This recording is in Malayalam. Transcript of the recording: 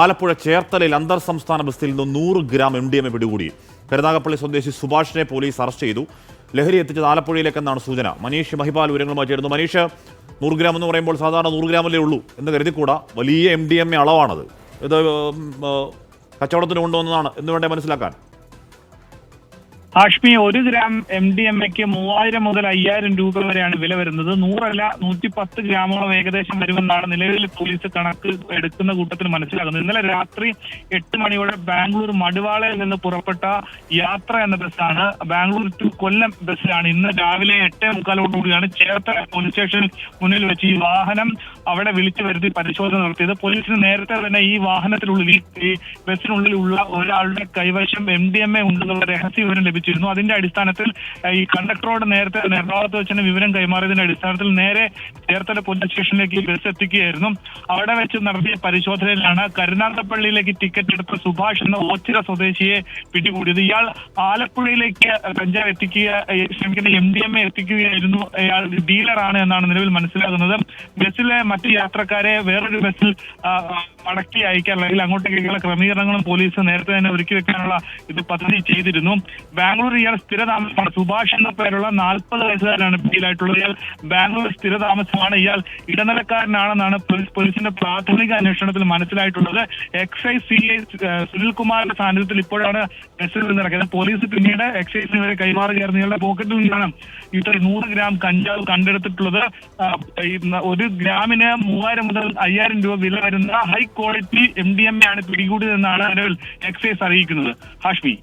ആലപ്പുഴ ചേർത്തലയിൽ അന്തർ സംസ്ഥാന ബസ്സിൽ നിന്ന് നൂറ് gram M D M A പിടികൂടി. കരുനാഗപ്പള്ളി സ്വദേശി സുഭാഷിനെ പോലീസ് അറസ്റ്റ് ചെയ്തു. ലഹരി എത്തിച്ചത് ആലപ്പുഴയിലേക്കെന്നാണ് സൂചന. മനീഷ് മഹിപാൽ വിവരങ്ങളുമായി ചേരുന്നു. മനീഷ് നൂറ് ഗ്രാം എന്ന് പറയുമ്പോൾ സാധാരണ നൂറ് ഗ്രാമല്ലേ ഉള്ളൂ എന്ന് കരുതിക്കൂടാ. വലിയ എം ഡി എം എ അളവാണത്. ഇത് കച്ചവടത്തിന് കൊണ്ടുവന്നതാണ് എന്ന് വേണ്ടേ മനസ്സിലാക്കാൻ? ഹാഷ്മി ഒരു ഗ്രാം എം ഡി എം എക്ക് മൂവായിരം മുതൽ അയ്യായിരം രൂപ വരെയാണ് വില വരുന്നത്. നൂറല്ല നൂറ്റി പത്ത് ഗ്രാമോളം ഏകദേശം വരുമെന്നാണ് നിലവിൽ പോലീസ് കണക്ക് എടുക്കുന്ന കൂട്ടത്തിൽ മനസ്സിലാകുന്നത്. ഇന്നലെ രാത്രി എട്ട് മണിയോടെ ബാംഗ്ലൂർ മടുവാളയിൽ നിന്ന് പുറപ്പെട്ട യാത്ര എന്ന ബസ്സാണ്. ബാംഗ്ലൂർ ടു കൊല്ലം ബസ്സിലാണ്. ഇന്ന് രാവിലെ എട്ടേ മുക്കാലോടുകൂടിയാണ് ചേർത്തല പോലീസ് സ്റ്റേഷൻ മുന്നിൽ വെച്ച് ഈ വാഹനം അവിടെ വിളിച്ചു വരുത്തി പരിശോധന നടത്തിയത്. പോലീസിന് നേരത്തെ തന്നെ ഈ വാഹനത്തിനുള്ളിൽ ഈ- ബസ്സിനുള്ളിലുള്ള ഒരാളുടെ കൈവശം എം ഡി എം എ ഉണ്ടെന്നുള്ള രഹസ്യ വിവരം ലഭിച്ചിരുന്നു അതിന്റെ അടിസ്ഥാനത്തിൽ ഈ കണ്ടക്ടറോട് നേരത്തെ എറണാകുളത്ത് വെച്ച് തന്നെ വിവരം കൈമാറിയതിന്റെ അടിസ്ഥാനത്തിൽ നേരെ ചേർത്തല പോലീസ് സ്റ്റേഷനിലേക്ക് ബസ് എത്തിക്കുകയായിരുന്നു. അവിടെ വെച്ച് നടത്തിയ പരിശോധനയിലാണ് കരുനാഗപ്പള്ളിയിലേക്ക് ടിക്കറ്റ് എടുത്ത സുഭാഷ് എന്ന ഓച്ചിറ സ്വദേശിയെ പിടികൂടിയത്. ഇയാൾ ആലപ്പുഴയിലേക്ക് കഞ്ചാവ് എത്തിക്കുക ശ്രമിക്കുന്ന എം ഡി എം എ എത്തിക്കുകയായിരുന്നു. ഇയാൾ ഡീലറാണ് എന്നാണ് നിലവിൽ മനസ്സിലാകുന്നത്. ബസ്സിലെ മറ്റു യാത്രക്കാരെ വേറൊരു ബസ്സിൽ മടക്കി അയക്കാൻ അല്ലെങ്കിൽ അങ്ങോട്ടേക്കുള്ള ക്രമീകരണങ്ങളും പോലീസ് നേരത്തെ തന്നെ ഒരുക്കി വെക്കാനുള്ള ഇത് പദ്ധതി ചെയ്തിരുന്നു. ബാംഗ്ലൂർ ഇയാൾ സ്ഥിരതാമസമാണ്. സുഭാഷ് എന്ന പേരുള്ള നാൽപ്പത് വയസ്സുകാരനാണ് പിടിയിലായിട്ടുള്ളത്. ഇയാൾ ബാംഗ്ലൂർ സ്ഥിരതാമസമാണ്. ഇയാൾ ഇടനിലക്കാരനാണെന്നാണ് പോലീസ് പോലീസിന്റെ പ്രാഥമിക അന്വേഷണത്തിൽ മനസ്സിലായിട്ടുള്ളത്. എക്സൈസ് സി ഐ സുനിൽകുമാറിന്റെ സാന്നിധ്യത്തിൽ ഇപ്പോഴാണ് മെസ്സേജ് നടക്കുന്നത് പോലീസ് പിന്നീട് എക്സൈസിന് വരെ കൈമാറുകയായിരുന്നു. ഇയാളുടെ പോക്കറ്റിൽ നിന്നാണ് ഇത്ര നൂറ് ഗ്രാം കഞ്ചാവ് കണ്ടെടുത്തിട്ടുള്ളത്. ഒരു ഗ്രാമിന് മൂവായിരം മുതൽ അയ്യായിരം രൂപ വില വരുന്ന high quality M D M A ആണ് പിടികൂടിയതെന്നാണ് നിലവിൽ എക്സൈസ് അറിയിക്കുന്നത്. ഹാഷ്മി.